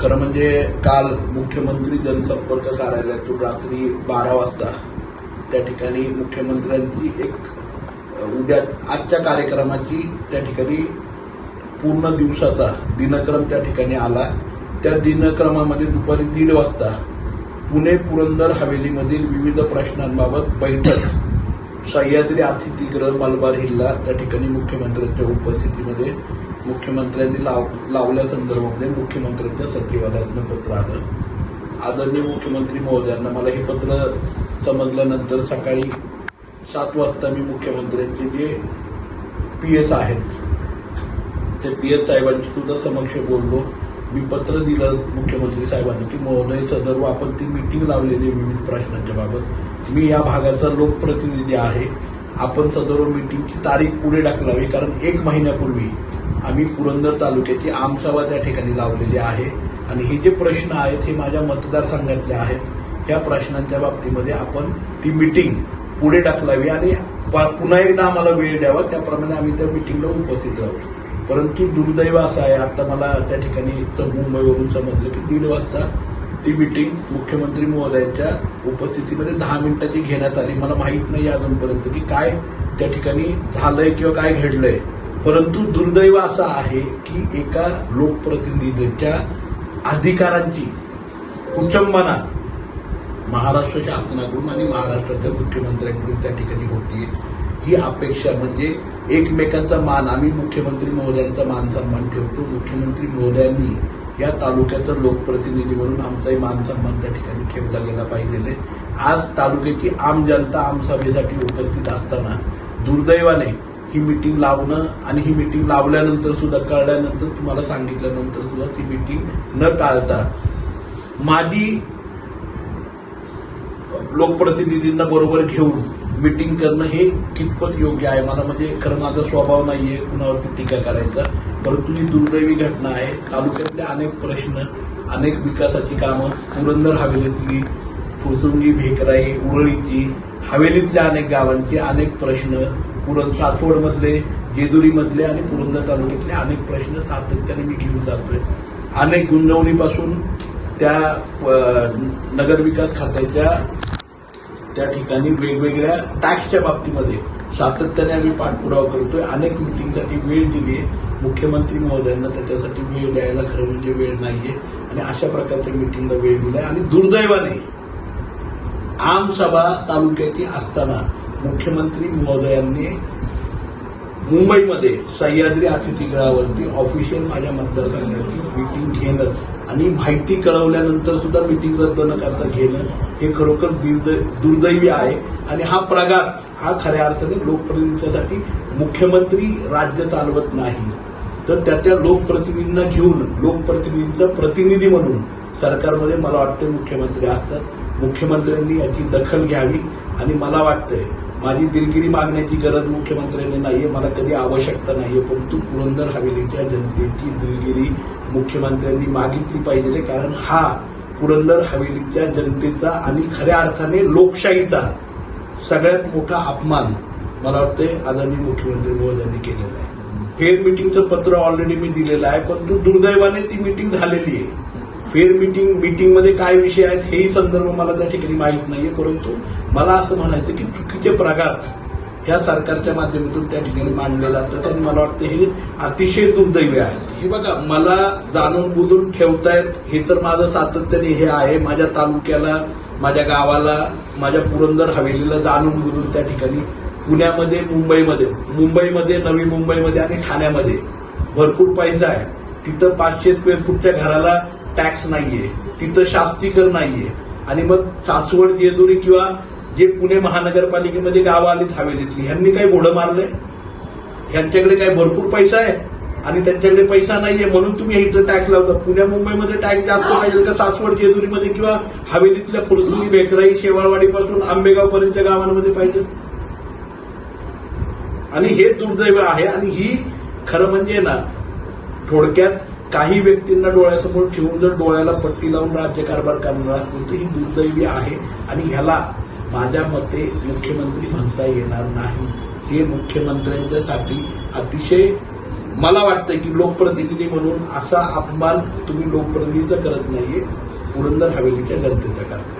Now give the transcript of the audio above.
खरं म्हणजे काल मुख्यमंत्री जनसंपर्क कार्यालयातून रात्री बारा वाजता त्या ठिकाणी मुख्यमंत्र्यांची एक उद्या आजच्या कार्यक्रमाची त्या ठिकाणी पूर्ण दिवसाचा दिनक्रम त्या ठिकाणी आला. त्या दिनक्रमामध्ये दुपारी दीड वाजता पुणे पुरंदर हवेलीमधील विविध प्रश्नांबाबत बैठक सह्याद्री अतिथीगृह मलबार हिल्ला त्या ठिकाणी मुख्यमंत्र्यांच्या उपस्थितीमध्ये. मुख्यमंत्र्यांनी लाव लावल्या संदर्भामध्ये मुख्यमंत्र्यांच्या सचिवालयातनं पत्र आलं. आदरणीय मुख्यमंत्री महोदयांना मला हे पत्र समजल्यानंतर सकाळी सात वाजता मी मुख्यमंत्र्यांचे जे पी एस आहेत ते पी एस साहेबांची सुद्धा समक्ष बोललो. मी पत्र दिलं मुख्यमंत्री साहेबांनी की महोदय सदर्भ आपण ती मिटिंग लावलेली आहे विविध प्रश्नांच्या बाबत. मी या भागाचा लोकप्रतिनिधी आहे. आपण सदर्भ मिटिंगची तारीख पुढे ढकलावी कारण एक महिन्यापूर्वी आम्ही पुरंदर तालुक्याची आमसभा त्या ठिकाणी लावलेली आहे. आणि हे जे प्रश्न आहेत हे माझ्या मतदारसंघातले आहेत. त्या प्रश्नांच्या बाबतीमध्ये आपण ती मिटिंग पुढे टाकलावी आणि प- पुन्हा एकदा आम्हाला वेळ द्यावा. त्याप्रमाणे आम्ही त्या मिटिंगला उपस्थित राहतो परंतु दुर्दैव असं आहे आता मला त्या ठिकाणी मुंबईवरून समजलं की दीड वाजता ती मिटिंग मुख्यमंत्री महोदयांच्या उपस्थितीमध्ये दहा मिनिटाची घेण्यात आली. मला माहीत नाही अजूनपर्यंत की काय त्या ठिकाणी झालंय किंवा काय घडलंय. परंतु दुर्दैव असं आहे की एका लोकप्रतिनिधीच्या अधिकारांची कुचंबना महाराष्ट्र शासनाकडून आणि महाराष्ट्राच्या मुख्यमंत्र्यांकडून त्या ठिकाणी होती. ही अपेक्षा म्हणजे एकमेकांचा मान आम्ही मुख्यमंत्री महोदयांचा मान सन्मान ठेवतो. मुख्यमंत्री महोदयांनी या तालुक्याचा लोकप्रतिनिधी म्हणून आमचाही मान सन्मान त्या ठिकाणी ठेवला गेला पाहिजे. आज तालुक्याची आम जनता आमसभेसाठी उपस्थित असताना दुर्दैवाने ही मीटिंग लावणं आणि ही मीटिंग लावल्यानंतर सुद्धा कळल्यानंतर तुम्हाला सांगितल्यानंतर सुद्धा ती मीटिंग न टाळता माझी लोकप्रतिनिधींना बरोबर घेऊन मीटिंग करणं हे कितपत योग्य आहे? मला म्हणजे खरं माझा स्वभाव नाहीये कुणावरती टीका करायचा. परंतु ही दुर्दैवी घटना आहे. तालुक्यातले अनेक प्रश्न अनेक विकासाची कामं पुरंदर हवेलीतली फुरसुंगी भेकराई उरळीची हवेलीतल्या अनेक गावांचे अनेक प्रश्न पुरण सासवडमधले जेजुरीमधले आणि पुरंदर तालुक्यातले अनेक प्रश्न सातत्याने मी घेऊन जातोय. अनेक गुंजवणीपासून त्या नगरविकास खात्याच्या त्या ठिकाणी वेगवेगळ्या टॅक्सच्या बाबतीमध्ये सातत्याने आम्ही पाठपुरावा करतोय. अनेक मिटिंगसाठी वेळ दिली आहे मुख्यमंत्री महोदयांना त्याच्यासाठी वेळ द्यायला खरं म्हणजे वेळ नाहीये. आणि अशा प्रकारच्या मिटिंगला वेळ दिलाय. आणि दुर्दैवाने आमसभा तालुक्याची असताना मुख्यमंत्री महोदयांनी मुंबईमध्ये सह्याद्री अतिथीगृहावरती ऑफिशियल माझ्या मतदारसंघाची मिटिंग घेणं आणि माहिती कळवल्यानंतर सुद्धा मिटिंग रद्द न करता घेणं हे खरोखर दुर्दैवी आहे. आणि हा प्रघात हा खऱ्या अर्थाने लोकप्रतिनिधीसाठी मुख्यमंत्री राज्य चालवत नाही. तर त्या त्या लोकप्रतिनिधींना घेऊन लोकप्रतिनिधींचा प्रतिनिधी म्हणून सरकारमध्ये मला वाटतं मुख्यमंत्री असतात. मुख्यमंत्र्यांनी याची दखल घ्यावी. आणि मला वाटतंय माझी दिलगिरी मागण्याची गरज मुख्यमंत्र्यांनी नाहीये मला कधी आवश्यकता नाहीये परंतु पुरंदर हवेलीच्या जनतेची दिलगिरी मुख्यमंत्र्यांनी मागितली पाहिजे कारण हा पुरंदर हवेलीच्या जनतेचा आणि खऱ्या अर्थाने लोकशाहीचा सगळ्यात मोठा अपमान मला वाटतंय आदरणीय मुख्यमंत्री महोदयांनी केलेला आहे. फेर मिटिंगचं पत्र ऑलरेडी मी दिलेलं आहे परंतु दुर्दैवाने ती मिटिंग झालेली आहे. फेर मिटिंग मिटिंगमध्ये काय विषय आहेत हेही संदर्भ मला त्या ठिकाणी माहीत नाहीये. परंतु मला असं म्हणायचं की चुकीचे प्रघात ह्या सरकारच्या माध्यमातून त्या ठिकाणी मांडले जातात आणि मला वाटतं हे अतिशय दुर्दैवी आहेत. हे बघा मला जाणून बुजून ठेवतायत हे तर माझं सातत्याने हे आहे. माझ्या तालुक्याला माझ्या गावाला माझ्या पुरंदर हवेलीला जाणून बुजून त्या ठिकाणी पुण्यामध्ये मुंबईमध्ये मुंबईमध्ये नवी मुंबईमध्ये आणि ठाण्यामध्ये भरपूर पैसा आहे. तिथं पाचशे स्क्वेअर फूटच्या घराला टॅक्स नाहीये तिथं शास्तीकर नाहीये. आणि मग सासवड जेजुरी किंवा जे पुणे महानगरपालिकेमध्ये गावं आलीत हवेलीतली ह्यांनी काय घोडं मारलंय? ह्यांच्याकडे काय भरपूर पैसा आहे आणि त्यांच्याकडे पैसा नाहीये म्हणून तुम्ही इथं टॅक्स लावता. पुण्या मुंबईमध्ये टॅक्स जास्त पाहिजे का सासवड जेजुरीमध्ये किंवा हवेलीतल्या फुरसुली बेकराई शेवाळवाडीपासून आंबेगाव पर्यंतच्या गावांमध्ये पाहिजे? आणि हे दुर्दैव आहे आणि ही खरं म्हणजे ना थोडक्यात काही व्यक्तींना डोळ्यासमोर ठेवून जर डोळ्याला पट्टी लावून राज्यकारभार करणार असतील तर ही दुर्दैवी आहे आणि ह्याला माझ्या मते मुख्यमंत्री म्हणता येणार नाही. हे मुख्यमंत्र्यांच्यासाठी अतिशय मला वाटतं की लोकप्रतिनिधी म्हणून असा अपमान तुम्ही लोकप्रतिनिधीचा करत नाहीये पुरंदर हवेलीच्या जनतेचा करता